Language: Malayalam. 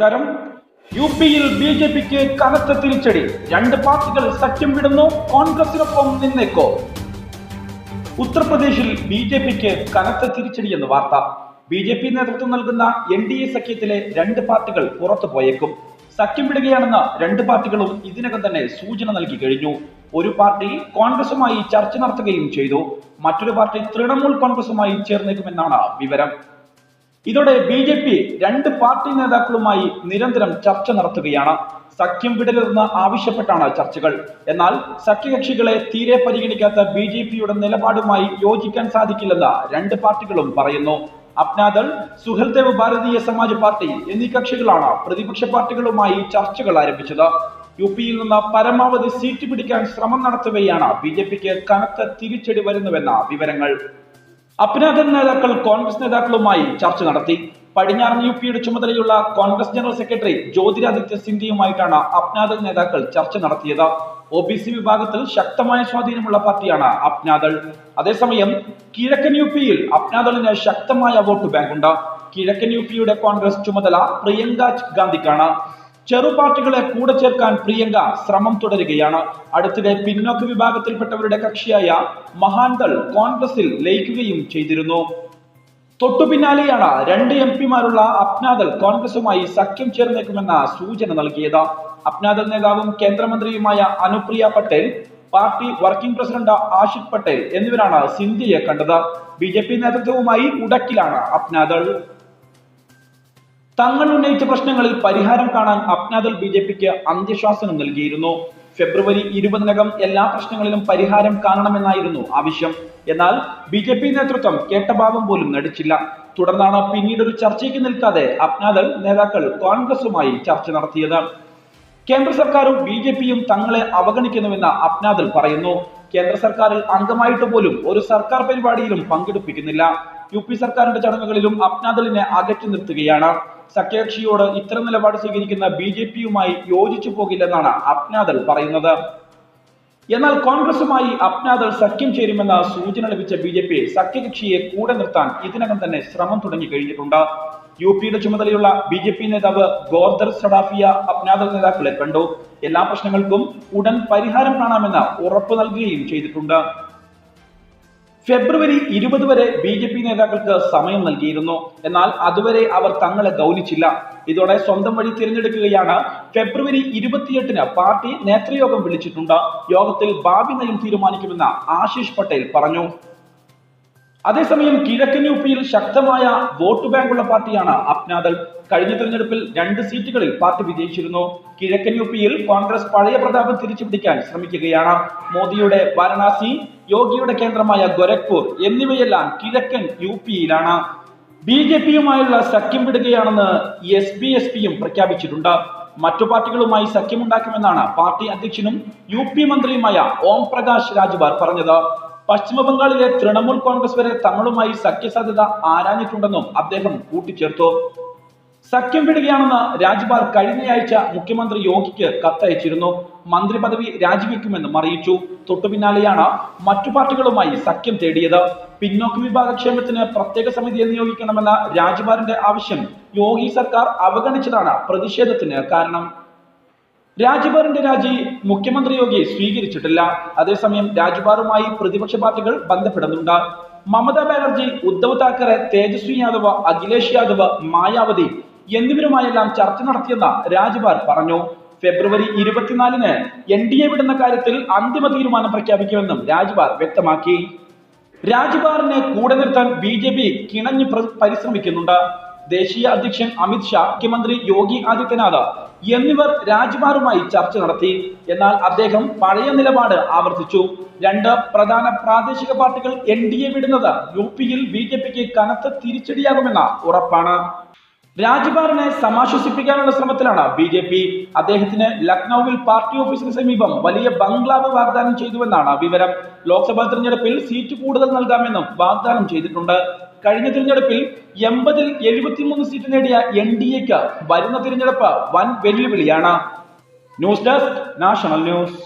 നമസ്കാരം. യു പിയിൽ ബി ജെ പിക്ക് കനത്ത തിരിച്ചടി. രണ്ട് പാർട്ടികൾ സഖ്യം വിടുന്നു കോൺഗ്രസിനൊപ്പം നിന്നേക്കോ? ഉത്തർപ്രദേശിൽ ബി ജെ പിക്ക് കനത്ത തിരിച്ചടി എന്ന് വാർത്ത. ബി ജെ പി നേതൃത്വം നൽകുന്ന എൻ ഡി എ സഖ്യത്തിലെ രണ്ട് പാർട്ടികൾ പുറത്തു പോയേക്കും. സഖ്യം വിടുകയാണെന്ന് രണ്ട് പാർട്ടികളും ഇതിനകം തന്നെ സൂചന നൽകി കഴിഞ്ഞു. ഒരു പാർട്ടി കോൺഗ്രസുമായി ചർച്ച നടത്തുകയും ചെയ്തു. മറ്റൊരു പാർട്ടി തൃണമൂൽ കോൺഗ്രസുമായി ചേർന്നേക്കുമെന്നാണ് വിവരം. ഇതോടെ ബി ജെ പി രണ്ട് പാർട്ടി നേതാക്കളുമായി നിരന്തരം ചർച്ച നടത്തുകയാണ്. സഖ്യം വിടരുതെന്ന് ആവശ്യപ്പെട്ടാണ് ചർച്ചകൾ. എന്നാൽ സഖ്യകക്ഷികളെ തീരെ പരിഗണിക്കാത്ത ബി ജെ പിയുടെ നിലപാടുമായി യോജിക്കാൻ സാധിക്കില്ലെന്ന് രണ്ട് പാർട്ടികളും പറയുന്നു. അപ്നാദൾ സുഹൽദേവ് ഭാരതീയ സമാജ് പാർട്ടി എന്നീ കക്ഷികളാണ് പ്രതിപക്ഷ പാർട്ടികളുമായി ചർച്ചകൾ ആരംഭിച്ചത്. യു പിയിൽ നിന്ന് പരമാവധി സീറ്റ് പിടിക്കാൻ ശ്രമം നടത്തുകയാണ് ബി ജെ പിക്ക് കനത്ത തിരിച്ചടി വരുന്നുവെന്ന വിവരങ്ങൾ. അപ്നാദൻ നേതാക്കൾ കോൺഗ്രസ് നേതാക്കളുമായി ചർച്ച നടത്തി. പടിഞ്ഞാറൻ യു പിയുടെ ചുമതലയുള്ള കോൺഗ്രസ് ജനറൽ സെക്രട്ടറി ജ്യോതിരാദിത്യ സിന്ധ്യയുമായിട്ടാണ് അപ്നാദൾ നേതാക്കൾ ചർച്ച നടത്തിയത്. ഒ ബി സി വിഭാഗത്തിൽ ശക്തമായ സ്വാധീനമുള്ള പാർട്ടിയാണ് അപ്നാദൾ അതേസമയം കിഴക്കൻ യു പിയിൽ അപ്നാദളിന് ശക്തമായ വോട്ട് ബാങ്കുണ്ട്. കിഴക്കൻ യു പിയുടെ കോൺഗ്രസ് ചുമതല പ്രിയങ്ക ഗാന്ധിക്കാണ്. ചെറു പാർട്ടികളെ കൂടെ ചേർക്കാൻ പ്രിയങ്ക ശ്രമം തുടരുകയാണ്. അടുത്തിടെ പിന്നോക്ക വിഭാഗത്തിൽപ്പെട്ടവരുടെ കക്ഷിയായ മഹാന്തൾ കോൺഗ്രസിൽ ലയിക്കുകയും ചെയ്തിരുന്നു. തൊട്ടു പിന്നാലെയാണ് രണ്ട് എം പിമാരുള്ള അപ്നാദൽ കോൺഗ്രസുമായി സഖ്യം ചേർന്നേക്കുമെന്ന സൂചന നൽകിയത്. അപ്നാദൽ നേതാവും കേന്ദ്രമന്ത്രിയുമായ Anupriya Patel party working president Ashiq Patel എന്നിവരാണ് സിന്ധ്യയെ കണ്ടത്. ബി നേതൃത്വവുമായി ഉടക്കിലാണ് അപ്നാദൾ തങ്ങൾ ഉന്നയിച്ച പ്രശ്നങ്ങളിൽ പരിഹാരം കാണാൻ അപ്നാദൾ ബി ജെ പിക്ക് അന്ത്യശ്വാസനം നൽകിയിരുന്നു. ഫെബ്രുവരി ഇരുപതിനകം എല്ലാ പ്രശ്നങ്ങളിലും പരിഹാരം കാണണമെന്നായിരുന്നു ആവശ്യം. എന്നാൽ ബി ജെ പി നേതൃത്വം കേട്ട ഭാവം പോലും നടിച്ചില്ല. തുടർന്നാണ് പിന്നീട് ഒരു ചർച്ചയ്ക്ക് നിൽക്കാതെ അപ്നാദൾ നേതാക്കൾ കോൺഗ്രസുമായി ചർച്ച നടത്തിയത്. കേന്ദ്ര സർക്കാരും ബി ജെ പിയും തങ്ങളെ അവഗണിക്കുന്നുവെന്ന് അപ്നാദൾ പറയുന്നു. കേന്ദ്ര സർക്കാരിൽ അംഗമായിട്ട് പോലും ഒരു സർക്കാർ പരിപാടിയിലും പങ്കെടുപ്പിക്കുന്നില്ല. യു പി സർക്കാരിന്റെ ചടങ്ങുകളിലും അപ്നാദളിനെ അകറ്റി നിർത്തുകയാണ്. സഖ്യകക്ഷിയോട് ഇത്തരം നിലപാട് സ്വീകരിക്കുന്ന ബി ജെ പിയുമായി യോജിച്ചു പോകില്ലെന്നാണ് അപ്നാദൾ പറയുന്നത്. എന്നാൽ കോൺഗ്രസുമായി അപ്നാദൾ സഖ്യം ചേരുമെന്ന സൂചന ലഭിച്ച ബി ജെ പി സഖ്യകക്ഷിയെ കൂടെ നിർത്താൻ ഇതിനകം തന്നെ ശ്രമം തുടങ്ങി കഴിഞ്ഞിട്ടുണ്ട്. യു പിയുടെ ചുമതലയുള്ള ബി ജെ പി നേതാവ് ഗോർദർ സഡാഫിയ അപ്നാദൾ നേതാക്കളെ കണ്ടു. എല്ലാ പ്രശ്നങ്ങൾക്കും ഉടൻ പരിഹാരം കാണാമെന്ന് ഉറപ്പു നൽകുകയും ചെയ്തിട്ടുണ്ട്. ഫെബ്രുവരി ഇരുപത് വരെ ബി ജെ പി നേതാക്കൾക്ക് സമയം നൽകിയിരുന്നു. എന്നാൽ അതുവരെ അവർ തങ്ങളെ ഗൗനിച്ചില്ല. ഇതോടെ സ്വന്തം വഴി തിരഞ്ഞെടുക്കുകയാണ് ഫെബ്രുവരി ഇരുപത്തിയെട്ടിന് പാർട്ടി നേതൃയോഗം വിളിച്ചിട്ടുണ്ട്. യോഗത്തിൽ ഭാവി നയം തീരുമാനിക്കുമെന്ന് ആശിഷ് പട്ടേൽ പറഞ്ഞു. അതേസമയം കിഴക്കൻ യു പിയിൽ ശക്തമായ വോട്ട് ബാങ്കുള്ള പാർട്ടിയാണ് അപ്നാദൾ കഴിഞ്ഞ തെരഞ്ഞെടുപ്പിൽ രണ്ട് സീറ്റുകളിൽ പാർട്ടി വിജയിച്ചിരുന്നു. കിഴക്കൻ യു പിയിൽ കോൺഗ്രസ് പഴയ പ്രതാപം തിരിച്ചുപിടിക്കാൻ ശ്രമിക്കുകയാണ്. മോദിയുടെ വാരണാസി യോഗിയുടെ കേന്ദ്രമായ ഗൊരഖ്പൂർ എന്നിവയെല്ലാം കിഴക്കൻ യു പിയിലാണ്. ബി ജെ പിയുമായുള്ള സഖ്യം വിടുകയാണെന്ന് എസ് ബി എസ് പിയും പ്രഖ്യാപിച്ചിട്ടുണ്ട്. മറ്റു പാർട്ടികളുമായി സഖ്യമുണ്ടാക്കുമെന്നാണ് പാർട്ടി അധ്യക്ഷനും യു പി മന്ത്രിയുമായ ഓം പ്രകാശ് രാജ്ബാർ പറഞ്ഞത്. പശ്ചിമ ബംഗാളിലെ തൃണമൂൽ കോൺഗ്രസ് വരെ തങ്ങളുമായി സഖ്യസാധ്യത ആരാഞ്ഞിട്ടുണ്ടെന്നും അദ്ദേഹം കൂട്ടിച്ചേർത്തു. സഖ്യം വിടുകയാണെന്ന് രാജ്പാൽ കഴിഞ്ഞയാഴ്ച മുഖ്യമന്ത്രി യോഗിക്ക് കത്തയച്ചിരുന്നു. മന്ത്രി പദവി രാജിവെക്കുമെന്നും അറിയിച്ചു. തൊട്ടു പിന്നാലെയാണ് മറ്റു പാർട്ടികളുമായി സഖ്യം തേടിയത്. പിന്നോക്ക വിഭാഗക്ഷേമത്തിന് പ്രത്യേക സമിതിയെ നിയോഗിക്കണമെന്ന രാജ്പാലിന്റെ ആവശ്യം യോഗി സർക്കാർ അവഗണിച്ചതാണ് പ്രതിഷേധത്തിന് കാരണം. രാജ്ബാറിന്റെ രാജി മുഖ്യമന്ത്രി യോഗി സ്വീകരിച്ചിട്ടില്ല. അതേസമയം രാജ്ഭാറുമായി പ്രതിപക്ഷ പാർട്ടികൾ ബന്ധപ്പെടുന്നുണ്ട്. മമതാ ബാനർജി ഉദ്ധവ് താക്കറെ തേജസ്വി യാദവ് അഖിലേഷ് യാദവ് മായാവതി എന്നിവരുമായെല്ലാം ചർച്ച നടത്തിയെന്ന് രാജ്ഭാർ പറഞ്ഞു. ഫെബ്രുവരി ഇരുപത്തിനാലിന് എൻ ഡി എ വിടുന്ന കാര്യത്തിൽ അന്തിമ തീരുമാനം പ്രഖ്യാപിക്കുമെന്നും രാജ്ഭാർ വ്യക്തമാക്കി. രാജ്ഭാറിനെ കൂടെ നിർത്താൻ ബി ജെ പി കിണഞ്ഞ് പ്ര- പരിശ്രമിക്കുന്നുണ്ട്. ദേശീയ അധ്യക്ഷൻ അമിത് ഷാ മുഖ്യമന്ത്രി യോഗി ആദിത്യനാഥ് എന്നിവർ രാജ്ബാറുമായി ചർച്ച നടത്തി. എന്നാൽ അദ്ദേഹം പഴയ നിലപാട് ആവർത്തിച്ചു. രണ്ട് പ്രധാന പ്രാദേശിക പാർട്ടികൾ എൻ ഡി എ വിടുന്നത് യു പിയിൽ ബി ജെ പിക്ക് കനത്ത തിരിച്ചടിയാകുമെന്ന ഉറപ്പാണ്. രാജ്ഭാറിനെ സമാശ്വസിപ്പിക്കാനുള്ള ശ്രമത്തിലാണ് ബി ജെ പി. അദ്ദേഹത്തിന് ലക്നൌവിൽ പാർട്ടി ഓഫീസിന് സമീപം വലിയ ബംഗ്ലാവ് വാഗ്ദാനം ചെയ്തുവെന്നാണ് വിവരം. ലോക്സഭാ തെരഞ്ഞെടുപ്പിൽ സീറ്റ് കൂടുതൽ നൽകാമെന്നും വാഗ്ദാനം ചെയ്തിട്ടുണ്ട്. കഴിഞ്ഞ തിരഞ്ഞെടുപ്പിൽ എൺപതിൽ എഴുപത്തിമൂന്ന് സീറ്റ് നേടിയ എൻ ഡി എക്ക് വരുന്ന തിരഞ്ഞെടുപ്പ് വൻ വെല്ലുവിളിയാണ്. News desk national news.